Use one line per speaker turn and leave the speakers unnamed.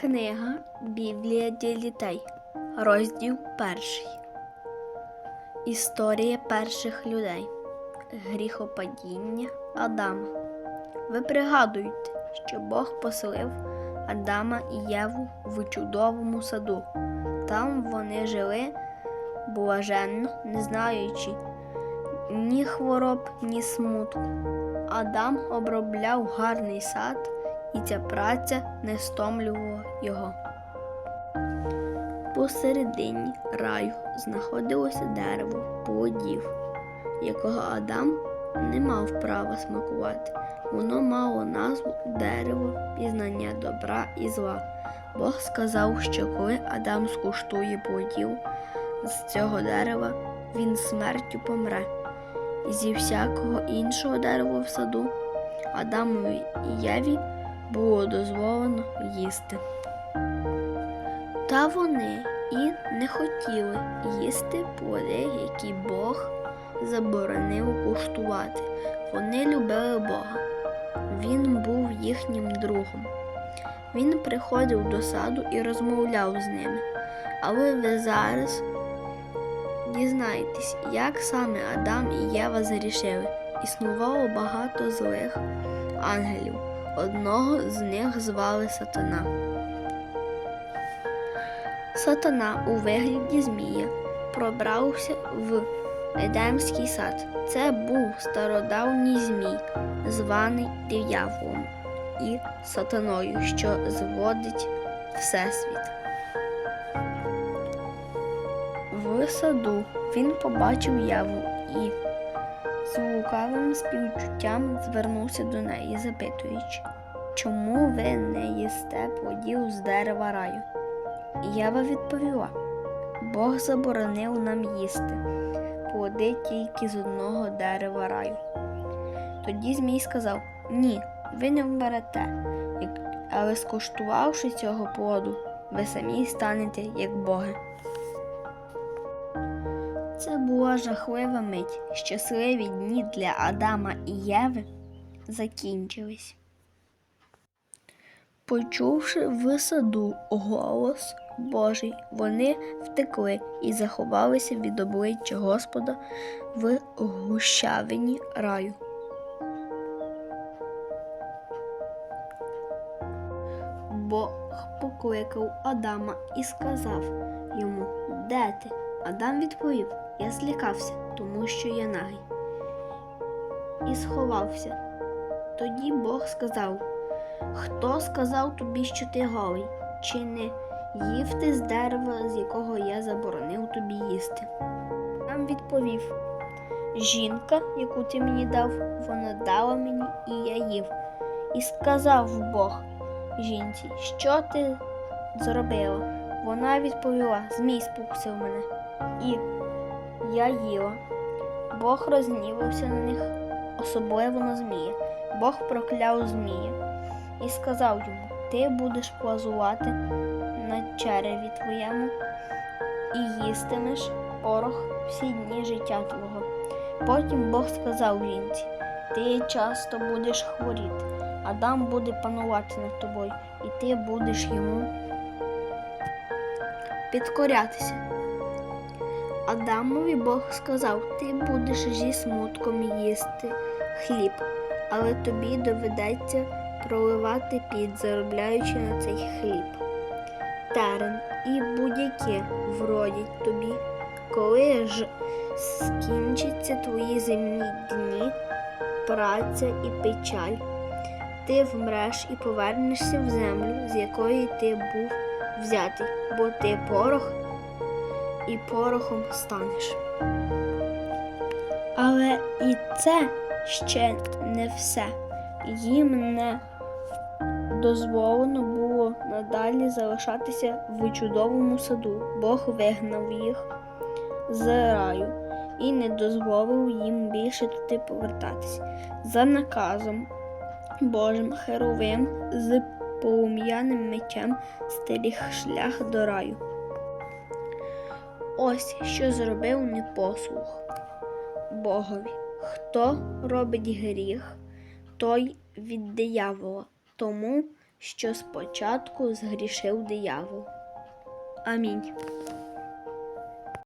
Книга Біблія для дітей. Розділ перший. Історія перших людей. Гріхопадіння Адама. Ви пригадуєте, що Бог поселив Адама і Єву в чудовому саду. Там вони жили блаженно, не знаючи ні хвороб, ні смутку. Адам обробляв гарний сад, і ця праця не стомлювала його. Посередині раю знаходилося дерево плодів, якого Адам не мав права смакувати. Воно мало назву дерево пізнання добра і зла. Бог сказав, що коли Адам скуштує плодів з цього дерева, він смертю помре. І зі всякого іншого дерева в саду Адамові і Єві було дозволено їсти. Та вони і не хотіли їсти плоди, які Бог заборонив куштувати. Вони любили Бога. Він був їхнім другом. Він приходив до саду і розмовляв з ними. Але ви зараз дізнаєтесь, як саме Адам і Єва зарішили. Існувало багато злих ангелів. Одного з них звали Сатана. Сатана у вигляді Змія пробрався в Едемський сад. Це був стародавній Змій, званий дияволом і сатаною, що зводить Всесвіт. В саду він побачив яву і з лукавим співчуттям звернувся до неї, запитуючи, чому ви не їсте плодів з дерева раю? І Єва відповіла: Бог заборонив нам їсти плоди тільки з одного дерева раю. Тоді Змій сказав: Ні, ви не вмерете, але скуштувавши цього плоду, ви самі станете як боги. Це була жахлива мить. Щасливі дні для Адама і Єви закінчились. Почувши в саду голос Божий, вони втекли і заховалися від обличчя Господа в гущавині раю. Бог покликав Адама і сказав йому, де ти? Адам відповів, я злякався, тому що я нагий. І сховався. Тоді Бог сказав, хто сказав тобі, що ти голий? Чи не їв ти з дерева, з якого я заборонив тобі їсти? Адам відповів, жінка, яку ти мені дав, вона дала мені, і я їв. І сказав Бог жінці, що ти зробила? Вона відповіла, змій спокусив мене. І я їла. Бог рознівався на них, особливо на змія. Бог прокляв змія і сказав йому: Ти будеш плазувати на череві твоєму і їстимеш порох всі дні життя твого. Потім Бог сказав жінці: Ти часто будеш хворіти, Адам буде панувати над тобою, і ти будеш йому підкорятися. Адамові Бог сказав: Ти будеш зі смутком їсти хліб, але тобі доведеться проливати під, заробляючи на цей хліб. Терен і будь-яке вродять тобі, коли ж скінчаться твої земні дні, праця і печаль. Ти вмреш і повернешся в землю, з якої ти був взятий, бо ти порох і порохом станеш. Але і це ще не все. Їм не дозволено було надалі залишатися в чудовому саду. Бог вигнав їх з раю і не дозволив їм більше туди повертатися. За наказом Божим Херовим з полум'яним мечем стеріг шлях до раю. Ось що зробив непослух Богові. Хто робить гріх, той від диявола. Тому що спочатку згрішив диявол. Амінь.